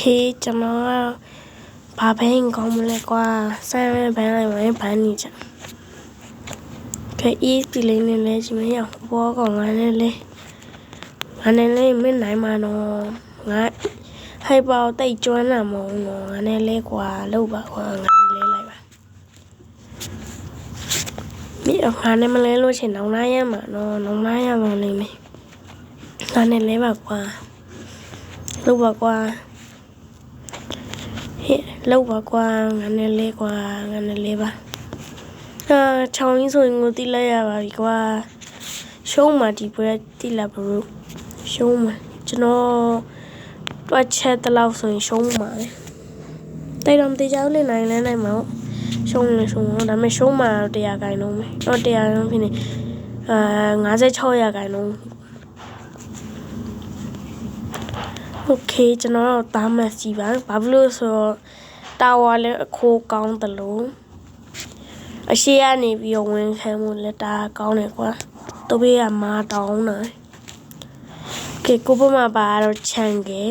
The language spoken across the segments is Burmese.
เคကျွန်တော်ကဘာဘင်းကောင်းမလဲကွာဆမ်းပဲဘန်းလိုက်မယ်ဘန်းနေချင်ကဲ ESP လေးနဲ့လဲချင်မရဘောကောင်ငါနဲ့လဲငါနဲ့လဲမင်းနိုင်မှာတော့ငါဟိုက်ပေါတိတ်ကျွမ်းလာမအောင်တော့ငါနဲ့လဲကွာလောက်ပါကွာငါနဲ့လဲလိုက်ပါမြေငါနဲ့မလဲလို့ချင်နောင်လာရမှာတော့နောင်လာရမှာလိမ့်မယ်ငါနဲ့လဲပါကွာလောက်ပါကွာ ဟဲ့လောက်ပါကွာငါနဲ့လေးကွာငါနဲ့လေးပါအာချောင်းကြီးဆိုရင်ကိုတိလိုက်ရပါပြီကွာရှုံးမှာဒီပွဲတိလာဘလို့ရှုံးမှာကျွန်တော်တွက်ချက်တလောက်ဆိုရင်ရှုံးမှာလေတိတ်တော့မတိကြဘူးလေနိုင်လဲနိုင်မှာဟုတ်ရှုံးလဲရှုံးမှာဒါပေမဲ့ရှုံးမှာ100ခိုင်လုံးပဲတော့100လုံးဖြစ်နေအာ56ရာခိုင်လုံး โอเคကျွန်တော်တော့တားမှတ်စီပါဘာဖြစ်လို့ဆိုတော့တာဝါလည်းအခိုးကောင်းတယ်လို့အရှိကနေပြီးတော့ဝင်ခံမှုလက်တာကောင်းတယ်ကွာတပည့်ကမာတောင်းတယ်ကဲကိုပမာပါတော့ချန်ကဲ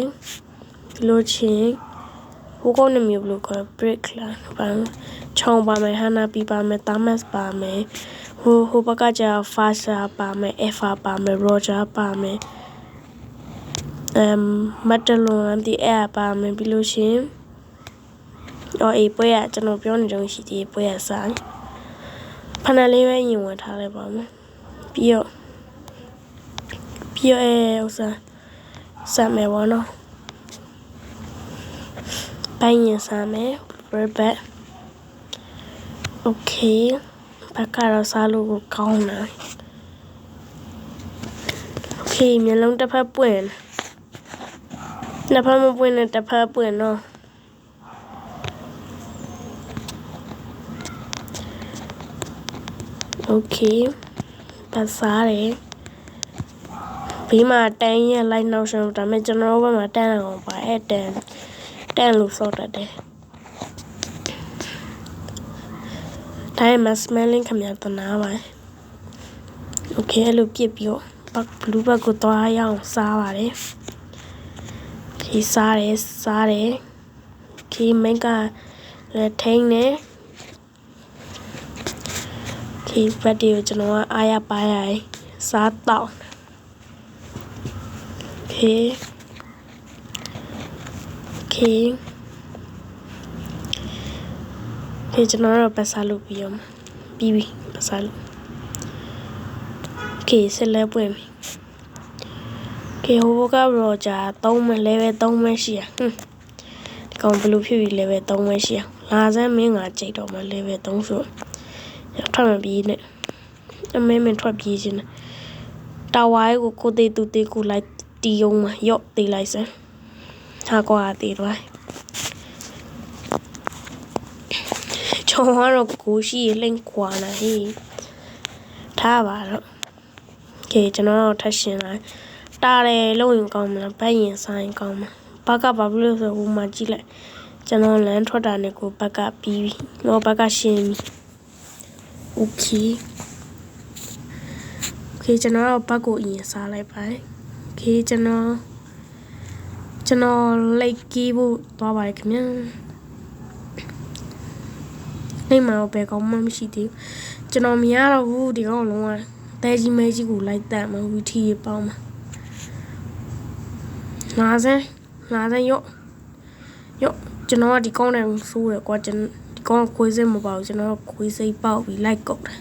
ဒီလိုချင်းဟိုကောင်းနေမျိုးဘလို့က break လာဘာချောင်းပါမယ်ဟနာပီပါမယ်တာမတ်ပါမယ်ဟိုဟိုဘက်ကကြာ fasa ပါမယ် alpha ပါမယ် roger ပါမယ် အမ်မတ်တလွန်ဒီအဲ့ပါမယ်ပြီးလို့ရှရင်အော်အေးပွဲရကျွန်တော်ပြောနေကြရှိသေးပွဲရဆိုင်ဖနလေးပဲညင်ဝင်ထားလိုက်ပါမယ်ပြီးတော့ပြီးတော့အဲဥစားစမယ်ဘောနော်ပိုင်းရင်စမယ် ribbit okay ဘက်ကတော့စားလို့ကိုကောင်းတယ် okay မျက်လုံးတစ်ဖက်ပွင့် နှစ်ဖက်မပွင့်နဲ့တစ်ဖက်ပွင့်နော်โอเคပတ်စားတယ်ဘေးမှာတန်းရလိုက်နောက်ဆုံးဒါပေမဲ့ကျွန်တော်ဘက်မှာတန်းအောင်ပါအဲ့တန်းတန်းလို့စောတတ်တယ်ဒါပေမဲ့ smelling ခမရတနာပါโอเคအဲ့လိုပြစ်ပြီးတော့ဘက်ဘလူးဘက်ကိုသွားရအောင်စားပါတယ် ခီးစားတယ်စားတယ်ခီးမိတ်ကလည်းထိန်းတယ်ခီးဘက်တွေကိုကျွန်တော်ကအားရပါရစားတော့ခီးခီးဒီကျွန်တော်တို့ပတ်စားလုပ်ပြီးအောင်ပြီးပြီပတ်စားလုပ် Okay, se le puede. က်လက်ပွင့်ပြီကေဟိုကရောဂျာ3မဲ level 3မဲရှိရဟွန်းဒီကောင်ဘယ်လိုဖြစ်ပြီး level 3မဲရှိရလာစမ်းမင်းငါကြိတ်တော့မှ level 3ဆိုထွက်မပြေးနဲ့အမဲမင်းထွက်ပြေးခြင်းတာဝါရဲ့ကိုကိုသေးတူသေးကိုလိုက်တီယုံမှာရော့သေးလိုက်စမ်းဟာကွာသေးတော့ချောင်းကတော့ကိုရှိလိမ့်ခွာလာဟေးထားပါတော့ကဲကျွန်တော်ထပ်ရှင်လိုက် တားတယ်လုံးရင်ကောင်းမလားဘက်ရင်ဆိုင်ကောင်းမလားဘက်ကဘာဖြစ်လို့ဆိုဟိုမှာကြည့်လိုက်ကျွန်တော်လမ်းထွက်တာနဲ့ကိုဘက်ကပြီးပြီတော့ဘက်ကရှင်းပြီโอเคโอเคကျွန်တော်တော့ဘက်ကိုအရင်စားလိုက်ပါโอเคကျွန်တော်ကျွန်တော်လိတ်ကီးဖို့သွားပါတယ်ခင်ဗျာနေမှာဘယ်ကောင်းမှမရှိသေးဘူးကျွန်တော်မရတော့ဘူးဒီကောင်လုံးဝတဲကြီးမဲကြီးကိုလိုက်တတ်မှာဝီထီပေါင်းမှာ လာစမ်းလာစမ်းရော့ရော့ကျွန်တော်ကဒီကောင်းတယ်ဆိုးတယ်ကွာကျွန်ဒီကောင်းခွေးစိတ်မပေါ့ကျွန်တော်ခွေးစိတ်ပေါက်ပြီးလိုက်ကုတ်တယ်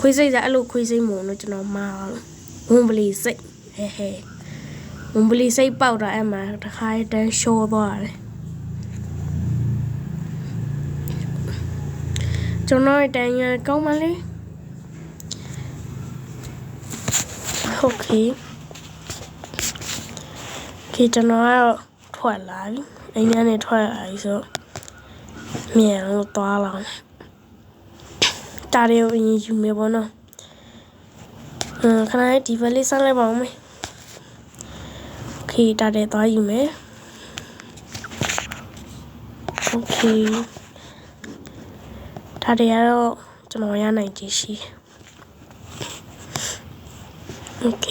ခွေးစိတ်ကအဲ့လိုခွေးစိတ်မုံလို့ကျွန်တော်မှားဝွန်ပလီစိတ်ဟဲဟဲဝွန်ပလီစိတ်ပေါက်တာအဲ့မှာတခါတန်းရှော့သွားတယ်ကျွန်တော်တန်းရကောင်းမလေးโอเค ခေကျွန်တော်ကတော့ထွက်လာပြီအိမ်ထဲနဲ့ထွက်လာပြီဆိုမြန်လို့သွားလာတာရီကိုအရင်ယူမယ်ပေါ့နော်အင်းခဏလေးဒီဘက်လေးဆက်လိုက်ပါဦးမယ်โอเคတာရီသွားယူမယ်โอเคဒါတွေကတော့ကျွန်တော်ရနိုင်ကြရှိโอเค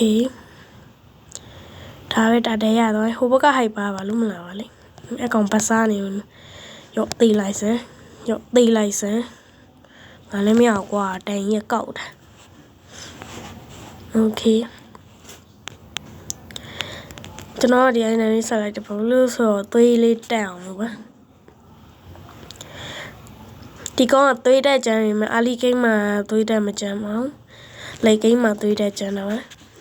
ဒါပဲဒါတဲရတော့ဟိုဘက်ကဟိုက်ပါပါလို့မလာပါလေအကောင်ပတ်စားနေဘူးရော့သေးလိုက်စမ်းရော့သေးလိုက်စမ်းငါလည်းမရကွာတိုင်ရက်ကောက်တာโอเคကျွန်တော်ဒီအိုင်နေလေးဆက်လိုက်တယ်ဘာလို့ဆိုတော့သွေးလေးတက်အောင်လို့ပါဒီကောင်ကသွေးတက်ကြမ်းနေမှာအာလီကိန်းမှာသွေးတက်မကြမ်းပါဘူးလေကိန်းမှာသွေးတက်ကြမ်းတာပါ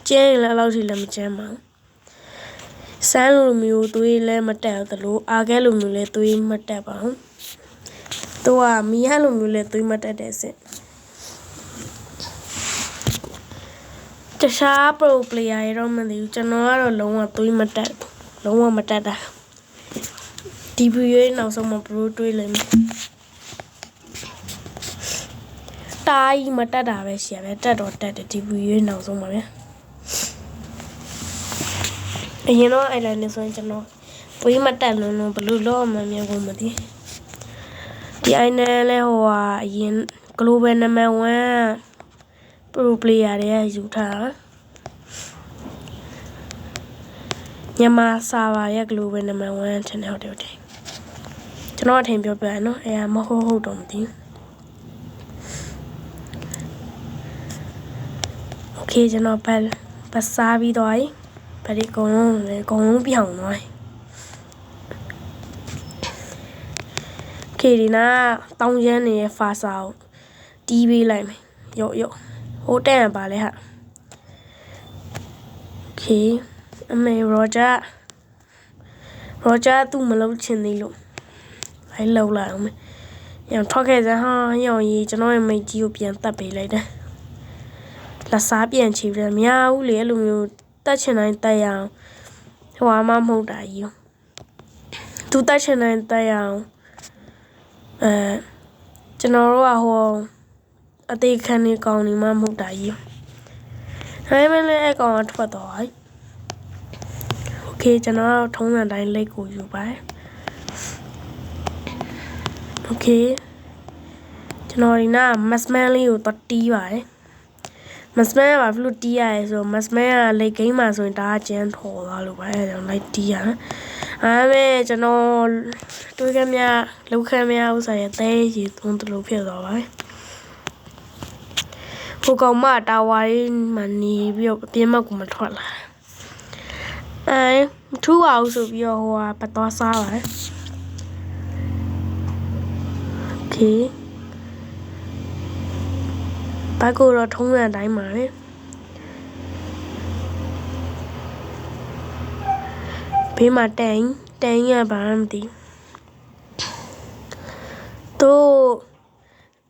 ကျင်းရင်လည်းအဲ့လောက်ထိလည်းမကြမ်းပါဘူး စမ်းလိုမျိုးသွေးလည်းမတက်သလိုအာခဲလိုမျိုးလည်းသွေးမတက်ပါဘူးသူကမီးဟလိုမျိုးလည်းသွေးမတက်တဲ့အစ်တခြား pro player တွေတော့မသိဘူးကျွန်တော်ကတော့လုံးဝသွေးမတက်ဘူးလုံးဝမတက်တာဒီဗီဒီယိုရဲ့နောက်ဆုံးမှာ pro တွေးလိမ့်မယ်တာကြီးမတက်တာပဲရှိရပဲတက်တော့တက်တယ်ဒီဗီဒီယိုရဲ့နောက်ဆုံးမှာဗျာ အရင်တော့အဲ့လိုနေဆိုရင်ကျွန်တော်ပွေးမတက်လုံးလုံးဘလို့လောက်မှမြန်ကုန်မသိဒီ INL လဲဟိုဟာအရင် global number 1 pro player တွေကယူထားမြန်မာစာပါရဲ့ global number 1 channel တွေတဲ့ကျွန်တော်အထင်ပြောပြရနော်အဲမဟုတ်ဟုတ်တော့မသိ Okay ကျွန်တော်ဘတ်ပတ်စားပြီးတော့ ဗလီအကုန်လုံးလေအကုန်လုံးပြောင်းသွားကေဒီနာတောင်းရမ်းနေတဲ့ဖာစာကိုတီးပေးလိုက်မယ်ရော့ရော့ဟိုတက်ရပါလေဟာခေအမေရောဂျာရောဂျာသူ့မလုံးချင်သေးလို့အဲလောက်လာအောင်မယ်ညောင်ထွက်ခဲ့စမ်းဟာညောင်ကြီးကျွန်တော်ရဲ့မိတ်ကြီးကိုပြန်တတ်ပေးလိုက်တယ်လက်စားပြန်ချေပြန်မရဘူးလေအဲ့လိုမျိုး တက်ချင်တိုင်းတက်ရအောင်ဟိုအမမဟုတ်တာကြီး။သူတက်ချင်တိုင်းတက်ရအောင်အဲကျွန်တော်တို့ကဟိုအသေးခံနေကောင်းနေမှမဟုတ်တာကြီး။ဒါပေမဲ့လည်းအကောင်ကထွက်သွားပြီ။โอเคကျွန်တော်ထုံးစံတိုင်းလက်ကိုယူပါတယ်โอเคကျွန်တော်ဒီနာမတ်စမန်လေးကိုတော့တီးပါတယ် မတ်စမန်ကဘာဖြစ်လို့တီးရလဲဆိုတော့မတ်စမန်ကလိတ်ကိန်းမှာဆိုရင်ဒါကကျန်းထော်သွားလို့ပဲအဲကြောင့်လိုက်တီးရအဲမဲ့ကျွန်တော်တွေးခမ်းများလောက်ခမ်းများဥစားရဲ့တဲရီသွန်းတလို့ဖြစ်သွားပါတယ်ဟိုကောင်မတာဝါရင်းမနေပြီးတော့အပြင်းမကူမထွက်လာအဲထူအောင်ဆိုပြီးတော့ဟိုကပတ်သွားစားပါတယ်โอเค ဘက်ကိုတော့ထုံးတဲ့အတိုင်းပါပဲဘေးမှာတန်တန်ရပါမသိတို့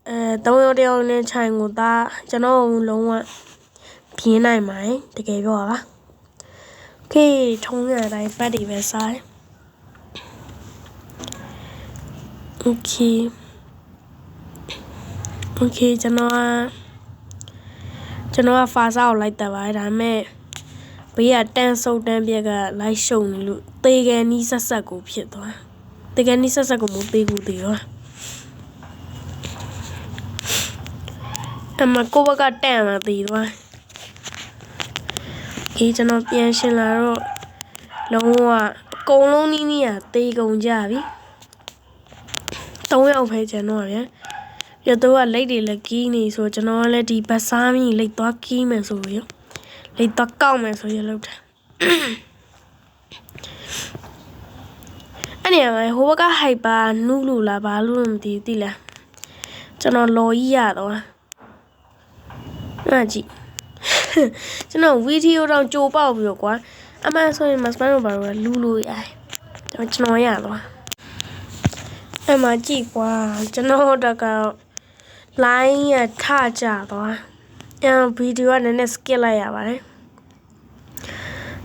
အဲတောင်းရတယောက်နဲ့ခြိုင်ကိုသားကျွန်တော်လုံးဝပြင်းနိုင်ပါတယ်တကယ်ပြောပါโอเคထုံးတဲ့အတိုင်းပတ်တွေပဲစားโอเคโอเคကျွန်တော် ကျွန်တော်ကဖာစာကိုလိုက်တက်ပါတယ်ဒါပေမဲ့ဘေးကတန်းဆုပ်တန်းပြက်ကလိုက်ရှုံနေလို့သေကန်နီးဆက်ဆက်ကိုဖြစ်သွားသေကန်နီးဆက်ဆက်ကိုမသေးဘူးသေးရောအမကိုဘကတန်လာသေးသွားအေးကျွန်တော်ပြန်ရှင်းလာတော့လုံးဝအကုန်လုံးနီးနီးอ่ะသေကုန်ကြပြီ၃ယောက်ပဲကျန်တော့ဗျာ ပြတော့ကလက်တွေလက်ကီးနေဆိုကျွန်တော်ကလည်းဒီဘတ်စားမီလက်သွားကီးမယ်ဆိုရလက်သွားကောက်မယ်ဆိုရလောက်တာအဲ့နေရာမှာဟိုဘက်ကဟိုက်ပါနုလူလားဘာလို့မသိသိလားကျွန်တော်လော်ကြီးရတော့အဲ့ကြည့်ကျွန်တော်ဗီဒီယိုတော့ကြိုပေါက်ပြီးတော့ကွာအမှန်ဆိုရင်မစမန်တို့ဘာလို့လူလူရတယ်ကျွန်တော်ရတော့အဲ့မှာကြည့်ကွာကျွန်တော်တက line ရထကြသွားအဲဗီဒီယိုကနည်းနည်း skip လိုက်ရပါတယ်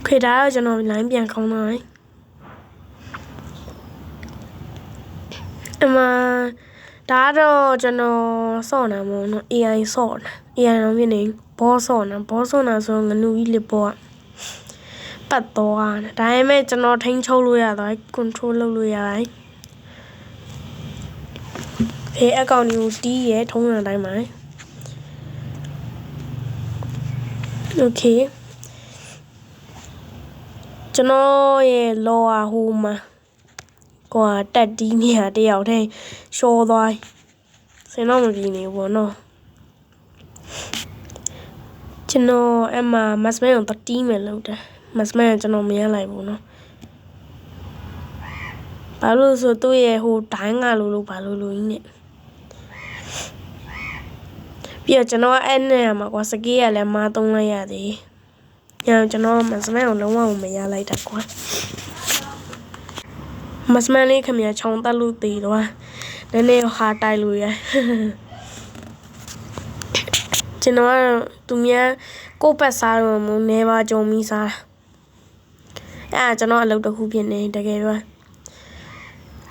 ခေဒါတော့ကျွန်တော် line ပြန်ကောင်းသွားတယ်အမဒါတော့ကျွန်တော်စော့နေမို့နော် AI စော့နေ AI တော့မြင်နေဘောစော့နေဘောစော့နေဆိုငနူကြီးလေးပေါ်ပတ်သွားတယ်ဒါပေမဲ့ကျွန်တော်ထိန်းချုပ်လို့ရသွား control လုပ်လို့ရတယ် ဘယ်အကောင့်တွေကိုတီးရဲထုံးစံတိုင်းမှာ Okay ကျွန်တော်ရဲ့ lower ဟိုမှာကွာတက်တီးနေတာတယောက်တည်းရှော်သွားစင်တော့မပြင်းနေဘူးနော်ကျွန်တော်အမမစမဲကိုတတီးမယ်လို့တာမစမဲကကျွန်တော်မရလိုက်ဘူးနော်ဘာလို့ဆိုသူ့ရဲ့ဟိုဒိုင်းကလို့လို့ဘာလို့လို့ကြီးနဲ့ ပြီးတော့ကျွန်တော်အဲ့နဲ့မှာကွာစကေးရလည်းမသုံးလိုက်ရသေးညောင်ကျွန်တော်မစမဲကိုလုံးဝမရလိုက်တာကွာမစမဲလေးခမရချောင်းတက်လို့တည်တော့နည်းနည်းဟာတိုက်လို့ရကျွန်တော်ကသူများကိုယ့်ပတ်စားတော့မနေပါကြုံပြီးစားအဲ့ကျွန်တော်အလုပ်တစ်ခုဖြစ်နေတကယ်တော့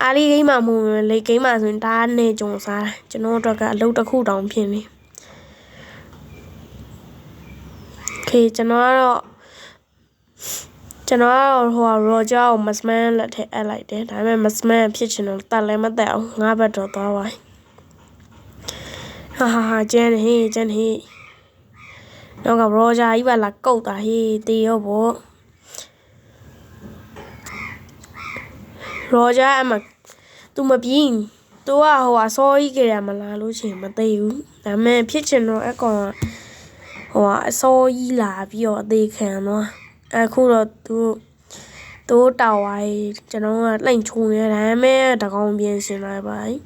အားလေးဂိမ်းမှာမဟုတ်ဘူးလေဂိမ်းမှာဆိုရင်ဒါနဲ့ကြုံစားကျွန်တော်တို့ကအလုပ်တစ်ခုတောင်ဖြစ်နေ ခေကျွန်တော်ကတော့ကျွန်တော်ကတော့ဟိုရောဂျာကိုမစမန်လက်ထက်အပ်လိုက်တယ်ဒါပေမဲ့မစမန်ဖြစ်ချင်တော့တတ်လည်းမတတ်အောင်ငါးဘက်တော့သွားပါဟာဟာဟာကျန်ဟေးကျန်ဟေးတော့ကရောဂျာကြီးပါလာကုတ်တာဟေးတေရောပေါ့ရောဂျာအမသူမပြင်းသူကဟိုဟာစောကြီးကြရမလားလို့ချင်မသိဘူးဒါပေမဲ့ဖြစ်ချင်တော့အကောင်က ဟိုအစောကြီးလာပြီးတော့အသေးခံတော့အခုတော့သူသူတောက်ဝိုင်းကျွန်တော်ကလှိမ့်ချုံနေတယ်ဒါပေမဲ့တကောင်ပြင်ရှင်လိုက်ပါအဲ့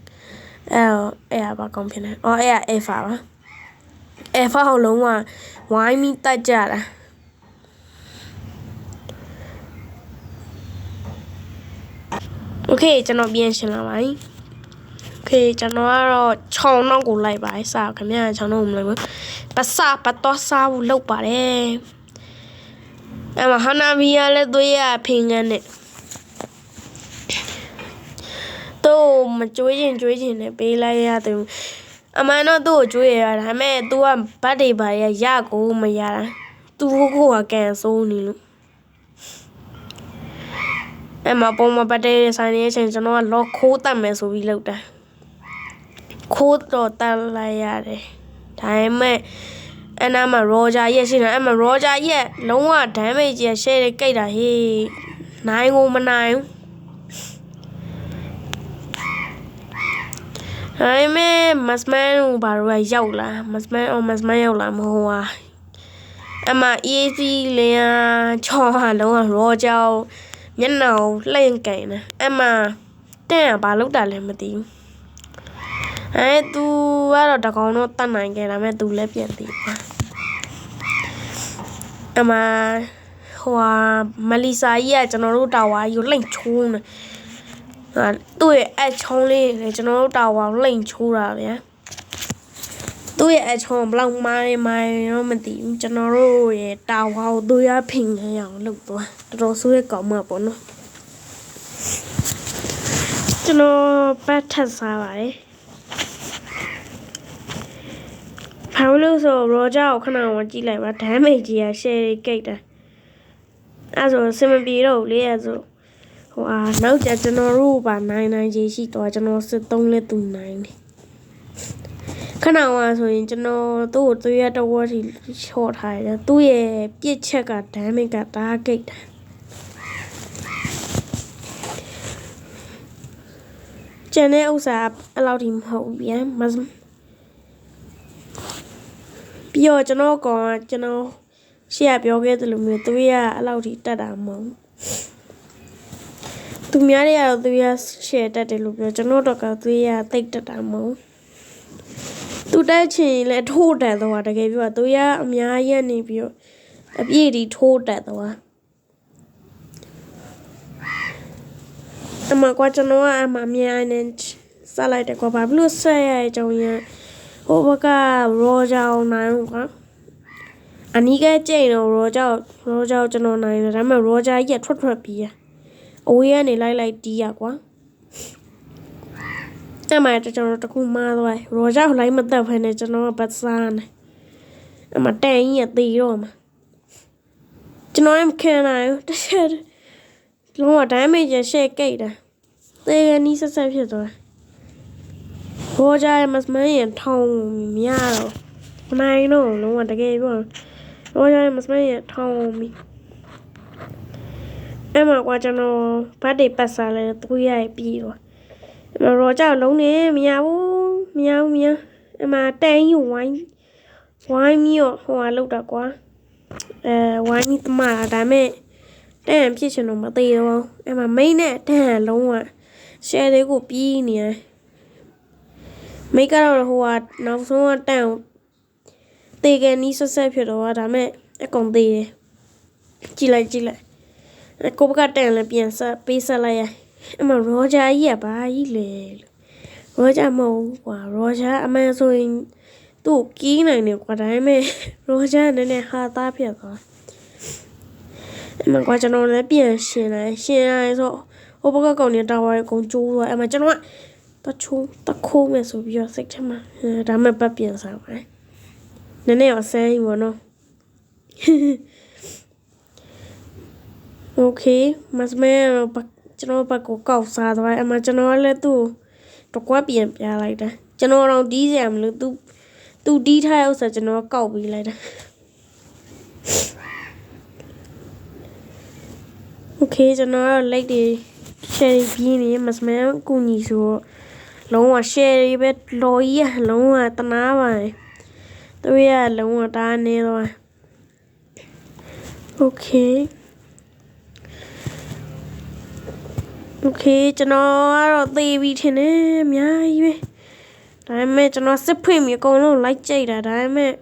တော့အဲ့ဒါဘာကောင်ဖြစ်နေအော်အဲ့ဒါ alpha ပါ alpha ဟောလုံးဝဝိုင်းမိတက်ကြတာโอเคကျွန်တော်ပြင်ရှင်လာပါပြီโอ เคကျွန်တော်ကတော့ခြုံတော့ကိုလိုက်ပါစခင်ဗျာခြုံတော့မလိုက်ဘူးပတ်စပတ်တော့စားဖို့လုပ်ပါတယ်အဲ့မှာဟနာမီယာလည်းသွေးရဖင်ငန်းနဲ့တော့မကြွေးရင်ကြွေးရင်နဲ့ပေးလိုက်ရတယ်အမှန်တော့သူ့ကိုကြွေးရတာဒါပေမဲ့ तू ကဘတ်တွေပါရရကိုမရတာ तू ကိုကကန်ဆိုးနေလို့အဲ့မှာပုံမပတ်တဲ့ဆိုင်နေချင်းကျွန်တော်ကလော့ခိုးတတ်မယ်ဆိုပြီးလုပ်တာ ခိုးတော့တတ်လိုက်ရတယ်ဒါပေမဲ့အဲ့နာမှာရောဂျာရဲ့ရှိနေအဲ့မှာရောဂျာရဲ့လုံးဝ damage ရဲ့ share ကိတ်တာဟေးနိုင်ကိုမနိုင်ဘူးဒါပေမဲ့မစမန်ကိုဘာလို့ရောက်လာမစမန်အော်မစမန်ရောက်လာမဟုတ်ပါအမ EAC လင်းအားချောဟာလုံးဝရောဂျာမျက်နှာကိုလှည့်ကန်နေအမတန့်ကဘာလုပ်တာလဲမသိဘူး အဲ तू ကတော့တကောင်တော့တတ်နိုင်ခဲ့ဒါပေမဲ့ तू လည်းပြန်သေးပါအမဟိုဟာမလီစာကြီးကကျွန်တော်တို့တာဝါကြီးကိုလှိမ့်ချိုးနေဟာသူ့ရဲ့အချုံးလေးလေကျွန်တော်တို့တာဝါကိုလှိမ့်ချိုးတာဗျာသူ့ရဲ့အချုံးဘလောက်မိုင်းမိုင်းတော့မသိဘူးကျွန်တော်တို့ရဲ့တာဝါကိုသူရဖင်ခံရအောင်လုပ်သွားတော်တော်ဆိုးရဲ့ကောင်မပေါ့နော်ကျွန်တော်ပတ်ထက်စားပါတယ် ဘာလို့ဆိုရောဂျာကိုခဏမှကြည့်လိုက်ပါဒမ်းမေကြီးကရှယ်ကိတ်တာအဲ့ဆိုစင်မပြေတော့လေအဲ့ဆိုဟိုအာနောက်ကျကျွန်တော်တို့ပါနိုင်နိုင်ကြီးရှိတော့ကျွန်တော်စစ်သုံးလက်သူနိုင်တယ်ခဏမှဆိုရင်ကျွန်တော်သူ့ကိုသွေးရတဝက်ထိချော့ထားတယ်သူ့ရဲ့ပြစ်ချက်ကဒမ်းမေကတားကိတ်တာကျန်တဲ့ဥစ္စာအဲ့လောက်ထိမဟုတ်ဗျာမ ပြီးတော့ကျွန်တော်ကောင်ကကျွန်တော်ရှေ့ကပြောခဲ့သလိုမျိုးသွေးရအဲ့လောက်ထိတက်တာမဟုတ်သူများတွေကတော့သွေးရရှေ့တက်တယ်လို့ပြောကျွန်တော်တော့ကသွေးရတိတ်တက်တာမဟုတ်သူတက်ချင်လဲထိုးတက်သွားတကယ်ပြောသွေးရအများကြီးနေပြီးတော့အပြည့်ဒီထိုးတက်သွားအမကွာကျွန်တော်ကအမမြိုင်နေစားလိုက်တယ်ကွာဘာလို့ဆက်ရအကြောင်းရ ဟိုဘကရောဂျာကိုနိုင်ကွာအနီးကကြိတ်တော့ရောဂျာရောဂျာကျွန်တော်နိုင်တယ်ဒါပေမဲ့ရောဂျာကြီးကထွက်ထွက်ပြီးရအဝေးကနေလိုက်လိုက်တီးရကွာအဲ့မှာကျွန်တော်တခုမှားသွားရောဂျာကိုလိုက်မတက်ဖ ೇನೆ ကျွန်တော်ကပတ်စားနေအမတန်ကြီးကတေတော့မှာကျွန်တော်မခံနိုင်ဘူးတစ်ချက်လုံးဝ damage ရှေ့ကိတ်တာတေကနီးဆက်ဆက်ဖြစ်သွား ဘောကြရမစမန်ရင်ထောင်းမရတော့မနိုင်တော့လုံးဝတကယ်ပြောဘောကြရမစမန်ရင်ထောင်းပြီအဲ့မှာကွာကျွန်တော်ဘတ်တွေပတ်စားလဲသွေးရပြီးတော့အဲ့မှာရောကြောက်လုံးနေမရဘူးမရဘူးမရအဲ့မှာတန်ယူဝိုင်းဝိုင်းမျိုးဟိုဟာလောက်တာကွာအဲဝိုင်းကြီးတမတာဒါမဲ့တန်ဖြစ်ချင်တော့မသေးတော့အဲ့မှာမိန်းနဲ့တန်လုံးဝရှယ်လေးကိုပြီးနေတယ် မိတ်ကတော့ဟိုဟာနောက်ဆုံးကတန်ကိုတေကန်နီးဆက်ဆက်ဖြစ်တော့ဒါမဲ့အကုန်သေးတယ်ကြည့်လိုက်ကြည့်လိုက်ကိုဘကတန်လည်းပြန်ဆက်ပေးဆက်လိုက်ရအမရောဂျာကြီးကဘာကြီးလဲရောဂျာမဟုတ်ကွာရောဂျာအမှန်ဆိုရင်သူ့ကီးနိုင်တယ်ကွာဒါပေမဲ့ရောဂျာနည်းနည်းဟာသားဖြစ်သွားအမကွာကျွန်တော်လည်းပြန်ရှင်လိုက်ရှင်လိုက်ဆိုဟိုဘကကောင်နေတာဝါရကုန်ကျိုးသွားအမကျွန်တော်က တချိုးတခိုးမယ်ဆိုပြီးတော့စိတ်ထဲမှာဒါမှပတ်ပြန်စားပါတယ်။နည်းနည်းတော့ဆန်းရင်ပေါ့နော်။ Okay မစမဲကျွန်တော်ဘက်ကိုကောက်စားသွားအမှကျွန်တော်လည်းသူ့တကွက်ပြန်ပြလိုက်တာ။ကျွန်တော်တော့ဒီးစရာမလိုသူသူဒီးထားရဥစ္စာကျွန်တော်ကောက်ပြီးလိုက်တာ။ Okay ကျွန်တော် like တွေ share ပြီးနေမစမဲကူညီဆိုတော့ လုံးဝ share တွေပဲလော်ကြီးကလုံးဝတနာပါတယ်သူရလုံးဝတားနေတော့ okay okay ကျွန်တော်ကတော့သေပြီထင်တယ်အများကြီးပဲဒါပေမဲ့ကျွန်တော်စစ်ဖွင့်ပြီးအကုန်လုံးလိုက်ကြိတ်တာဒါပေမဲ့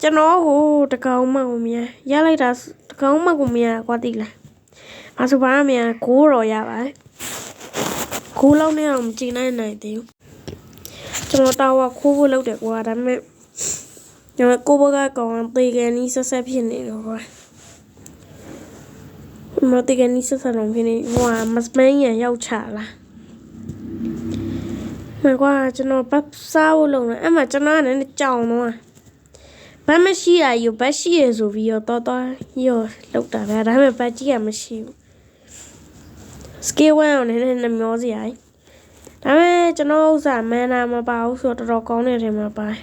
ကျွန်တော်ဟိုတကောင်မကိုမြန်ရလိုက်တာတကောင်မကိုမြန်ကွာတိလားမဆိုပါမြန်ကိုးတော်ရပါတယ် ကိုးလောက်နဲ့တော့မကြည့်နိုင်နိုင်သေးဘူးကျွန်တော်တာဝခိုးဖို့လုပ်တယ်ကွာဒါပေမဲ့ကျွန်တော်ကိုဘကကောင်သေကန်နီးဆက်ဆက်ဖြစ်နေတော့ကွာမတကယ်နီးဆက်ဆံလုံးဖြစ်နေဟိုကမစမန်းရရောက်ချလာမကွာကျွန်တော်ဘတ်စားဖို့လုပ်နေအဲ့မှာကျွန်တော်ကလည်းကြောင်တော့ဘတ်မရှိတာယူဘတ်ရှိရဆိုပြီးတော့တော်တော်ရောလောက်တာပဲဒါပေမဲ့ဘတ်ကြီးကမရှိဘူး scale 1အောင်နည်းနည်းနှမျောစရာ။ဒါပေမဲ့ကျွန်တော်ဥစ္စာမန်နာမပါဘူးဆိုတော့တော်တော်ကောင်းတဲ့ထဲမှာပါတယ်။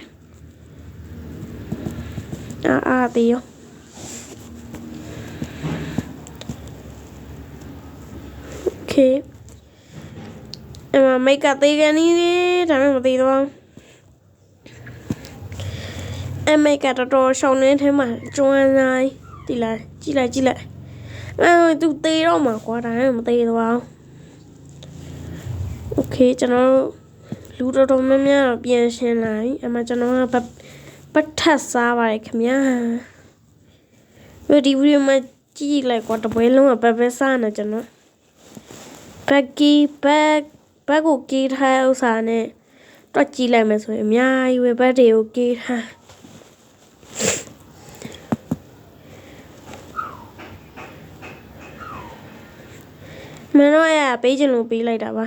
အာအာသေးရော။ Okay ။အမမိတ်ကသေးကနေလေဒါပေမဲ့မသေးတော့အမေကတော်တော်ရှောင်းနေထဲမှာကျွမ်းလိုက်ဒီလားကြည့်လိုက်ကြည့်လိုက် အဲသူသေးတော့မှာကွာဒါမှမသေးသွား Okay ကျွန်တော်တို့လူတော်တော်များများတော့ပြန်ရှင်းလာပြီအမှကျွန်တော်ကပတ်ထပ်စားပါတယ်ခင်ဗျာဒီဗီဒီယိုမှာကြည့်လိုက်ကွာတပွဲလုံးကပပစားနေကျွန်တော်ဘက်ကီဘက်ဘက်ကိုကေးထားဥစားနဲ့တွက်ကြည့်လိုက်မယ်ဆိုရင်အများကြီးပဲဘက်တွေကိုကေးထား မင်းတို့ရပေးချင်လို့ပေးလိုက်တာပါ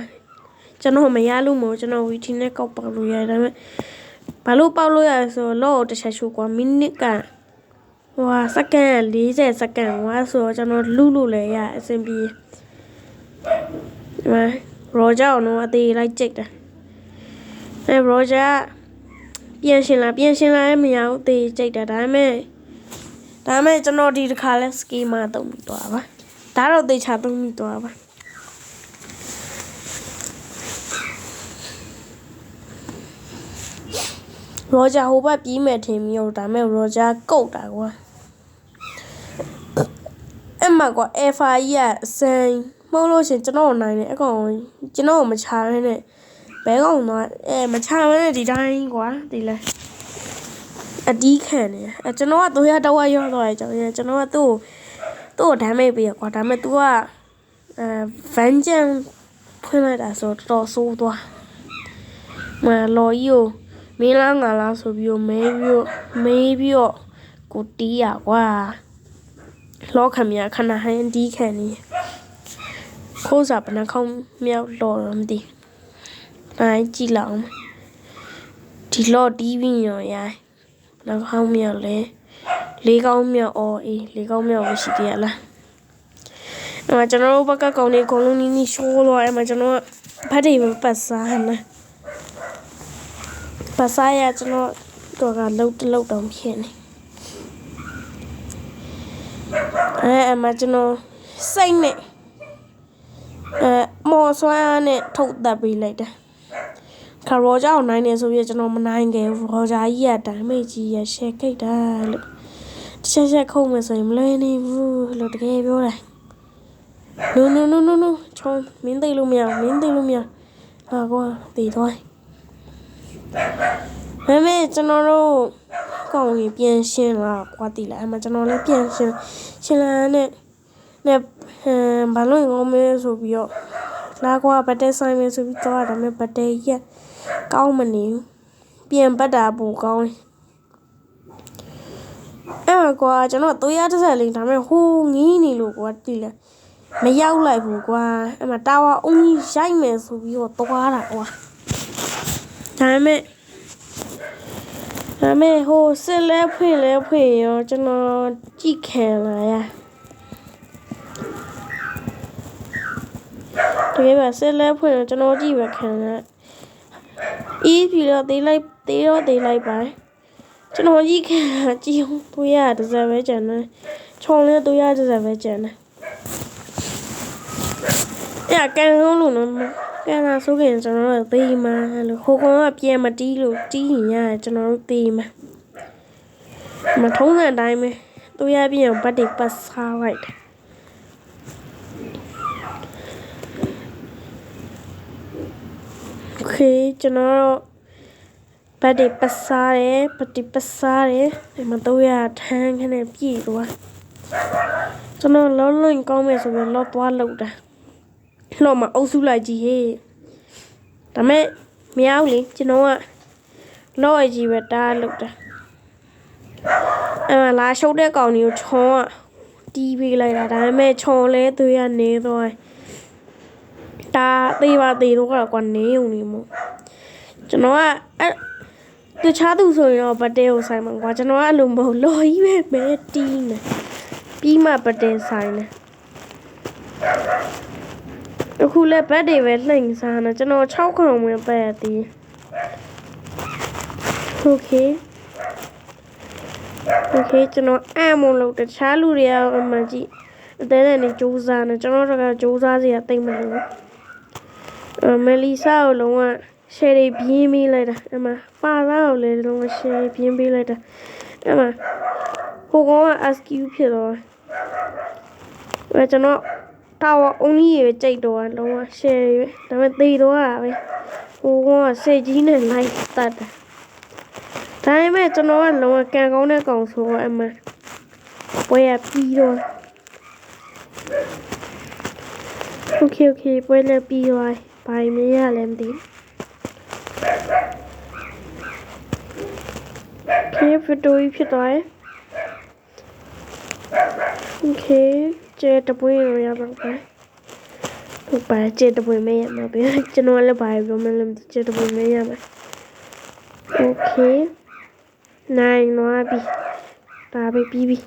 ကျွန်တော်မရလို့မို့ကျွန်တော်ဝီထီနဲ့ကောက်ပေါက်လို့ရတယ်ဒါပေမဲ့ဘာလို့ပေါက်လို့ရလဲဆိုတော့လော့တစ်ချက်ချိုးကွာမိနစ်ကဟိုဟာစက္ကန့်40စက္ကန့်ဟိုဆိုတော့ကျွန်တော်လူလို့လည်းရအဆင်ပြေဒီမှာရောဂျာအောင်တော့အသေးလိုက်ကြိတ်တယ်အဲရောဂျာပြန်ရှင်လာပြန်ရှင်လာရဲ့မရဘူးအသေးကြိတ်တာဒါပေမဲ့ဒါပေမဲ့ကျွန်တော်ဒီတစ်ခါလဲစကီမာတုံးပြီးသွားပါဒါတော့သေချာတုံးပြီးသွားပါ ရောဂျာဟိုဘက်ပြီးမယ်ထင်ပြီးတော့ဒါပေမဲ့ရောဂျာကုတ်တာကွာအဲ့မှာကွာ Alpha ကြီးကစံမဟုတ်လို့ရှရင်ကျွန်တော်နိုင်တယ်အကောင်ကျွန်တော်မချရနဲ့ဘဲကောင်တော့အဲမချရနဲ့ဒီတိုင်းကွာဒီလဲအဒီခံနေအဲကျွန်တော်ကတို့ရတော့ရရောသွားတယ်ကျွန်တော်ကျွန်တော်ကသူ့သူ့ကိုဒမ်းမိတ်ပေးရကွာဒါပေမဲ့ तू ကအဲဗန်ဂျန်ဖွင့်လိုက်တာဆိုတော့တော်ဆိုးသွားမလော်ကြီးကို မင်းလားငါလားဆိုပြီးတော့မဲပြီးတော့မေးပြီးတော့ကိုတီးရကွာလောခံမြခဏဟန်ဒီခံနေခိုးစားဘယ်နှခေါင်းမြောက်လော်တော့မသိနိုင်ကြည့်လောက်ဒီလော်တီးပြီးရောရိုင်းနှခေါင်းမြောက်လဲလေးကောင်းမြောက်အော်အေးလေးကောင်းမြောက်မရှိသေးရလားအဲ့မှာကျွန်တော်တို့ဘက်ကကောင်းနေအကုန်လုံးနီးနီးရှိုးလို့အဲ့မှာကျွန်တော်ဗတ်တွေပတ်စားဟမ်း ပတ်စားရကျွန်တော်တော့ကလှုပ်တလှုပ်တောင်ဖြစ်နေအဲအမကျွန်တော်စိတ်နဲ့အဲမော်ဆွမ်းအားနဲ့ထုတ်သက်ပေးလိုက်တယ်ခါရောဂျာကိုနိုင်နေဆိုပြီးကျွန်တော်မနိုင်ခဲ့ဘူးရောဂျာကြီးကဒိုင်မေကြီးရရှယ်ခိတ်တာလို့တစ်ချက်ချက်ခုံးမယ်ဆိုရင်မလွယ်နေဘူးလို့တကယ်ပြောတယ် no no no no no ချောင်းမင်းသိလို့မရမင်းသိလို့မရဟာကွာတည်သွား မမေကျွန်တော်တို့ကောင်းကြီးပြန်ရှင်းလာကွာတည်လာအမကျွန်တော်လည်းပြန်ရှင်းရှင်းလာနဲ့နဲ့ဟမ်ဘာလို့ငေါမဲဆိုပြီးတော့လာကွာဘတ်တဲဆိုင်မဲဆိုပြီးတော့ဒါပေမဲ့ဘတ်တဲကြီးကောင်းမနေဘူးပြန်ပတ်တာပူကောင်းတယ်အဲ့ကွာကျွန်တော်3ရက်တစ်ဆက်လေးဒါပေမဲ့ဟိုးငီးနေလို့ကွာတည်လာမရောက်လိုက်ဘူးကွာအဲ့မှာတာဝါအုံကြီးရိုက်မယ်ဆိုပြီးတော့သွားတာကွာ ဒါပေမဲ့ဒါပေမဲ့ဟိုစစ်လဲဖွင့်လဲဖွင့်ရောကျွန်တော်ကြည့်ခံလာရတကယ်ပါစစ်လဲဖွင့်တော့ကျွန်တော်ကြည့်ပဲခံလာအီးပြီတော့သေးလိုက်သေးတော့သေးလိုက်ပါကျွန်တော်ကြည့်ခံလာကြည့်အောင်သူရတစ်စက်ပဲကျန်တယ်ခြုံလဲသူရတစ်စက်ပဲကျန်တယ်အဲ့ဒါကန်လုံးလို့နော် ကန်လာဆိုခင်ကျွန်တော်တို့သေးမှာလို့ဟိုကောင်ကပြန်မတီးလို့တီးရင်ရတယ်ကျွန်တော်တို့သေးမှာမထုံးတဲ့အတိုင်းပဲသူရပြန်ဘတ်တွေပတ်စားလိုက်တယ်โอเคကျွန်တော်တို့ဘတ်တွေပတ်စားတယ်ဘတ်တွေပတ်စားတယ်ဒီမှာတော့ရထန်းခနဲ့ပြည့်သွားကျွန်တော်လုံးလုံးကောင်းမယ်ဆိုပြီးလော့သွားလောက်တာ လှော့မှာအုပ်စုလိုက်ကြီးဟေးဒါမဲ့မရဘူးလေကျွန်တော်ကလော့ရကြီးပဲတားလောက်တာအဲ့မှာလာရှုပ်တဲ့ကောင်ကြီးကိုချောကတီးပေးလိုက်တာဒါပေမဲ့ချောလဲသွေးကနေသွားတယ်ဒါသေးပါသေးတော့ကွာနေုံနေမို့ကျွန်တော်ကအဲ့တခြားသူဆိုရင်တော့ဘတ်တဲကိုဆိုင်မှာကွာကျွန်တော်ကအဲ့လိုမဟုတ်လော်ကြီးပဲမဲတီးနေပြီးမှဘတ်တဲဆိုင်နေ အခုလည်းဘတ်တွေပဲလှိမ့်စားနေကျွန်တော်6ခုဝင်ပဲသည် Okay Okay ကျွန်တော်အမုံလို့တခြားလူတွေကအမှန်ကြည့်အသေးနဲ့နေစူးစမ်းနေကျွန်တော်တို့ကစူးစမ်းစရာတိတ်မလို့အမလီဆာကိုလုံးဝ share တွေပြင်းပေးလိုက်တာအမပါသားကိုလည်းလုံးဝ share ပြင်းပေးလိုက်တာအမဟိုကောင်က askew ဖြစ်တော့အဲကျွန်တော် tower only ရေကြိုက်တော့လုံးဝ share ရေဒါပေမဲ့သေတော့တာပဲဟိုကစေကြီးနဲ့ live တတ်တယ်ဒါပေမဲ့ကျွန်တော်ကလုံးဝကန်ကောင်းတဲ့ကောင်ဆိုတော့အမှန်ပွဲရပြီးတော့ okay okay ပွဲလည်းပြီးသွားဘိုင်မရလည်းမသိဘူး okay ဖတူဖြစ်သွား okay ကျဲတပွေးရရတော့ပဲဟုတ်ပါကျဲတပွေးမရမှာပဲကျွန်တော်လည်းဘာပြောမလဲမသိကျဲတပွေးမရမှာโอเคနိုင်တော့ပြီဒါပဲပြီးပြီ